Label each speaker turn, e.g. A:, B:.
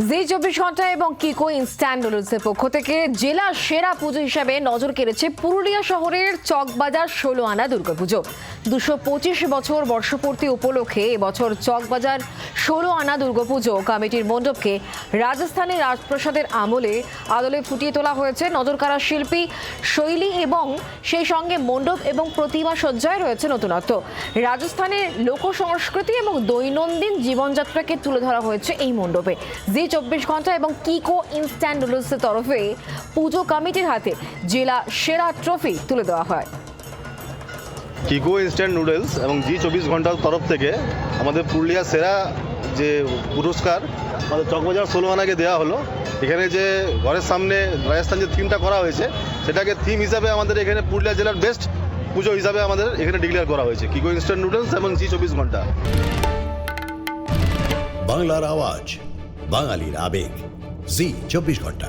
A: জি, চব্বিশ ঘণ্টা এবং কিকো ইনস্ট্যান্ট নুডলসের পক্ষ থেকে জেলা সেরা পুজো হিসাবে নজর কেড়েছে পুরুলিয়া শহরের চকবাজার ষোলো আনা দুর্গাপুজো। দুশো পঁচিশ বছর বর্ষপূর্তি উপলক্ষে এবছর চকবাজার ষোলো আনা দুর্গাপুজো কমিটির মণ্ডপকে রাজস্থানের রাজপ্রাসাদের আমলে আদলে ফুটিয়ে তোলা হয়েছে। নজরকাড়া শিল্পী শৈলী এবং সেই সঙ্গে মণ্ডপ এবং প্রতিমা সজ্জায় রয়েছে নতুনত্ব। রাজস্থানের লোক সংস্কৃতি এবং দৈনন্দিন জীবনযাত্রাকে তুলে ধরা হয়েছে এই মণ্ডপে। জি চব্বিশ ঘণ্টা এবং কিকো ইনস্ট্যান্ট নুডলসের তরফে পুজো কমিটির হাতে জেলা সেরা ট্রফি তুলে দেওয়া হয়।
B: কিকো ইনস্ট্যান্ট নুডলস এবং জি চব্বিশ ঘণ্টার তরফ থেকে আমাদের পুরুলিয়া সেরা যে পুরস্কার, আমাদের চকবাজার ষোলো আনাকে দেওয়া হলো। এখানে যে ঘরের সামনে রাজস্থান যে থিমটা করা হয়েছে, সেটাকে থিম হিসাবে আমাদের এখানে পুরুলিয়া জেলার বেস্ট পুজো হিসাবে আমাদের এখানে ডিক্লেয়ার করা হয়েছে কিকো ইনস্ট্যান্ট নুডলস এবং জি চব্বিশ ঘণ্টা।
C: বাংলার আওয়াজ, বাঙালির আবেগ জি চব্বিশ ঘণ্টা।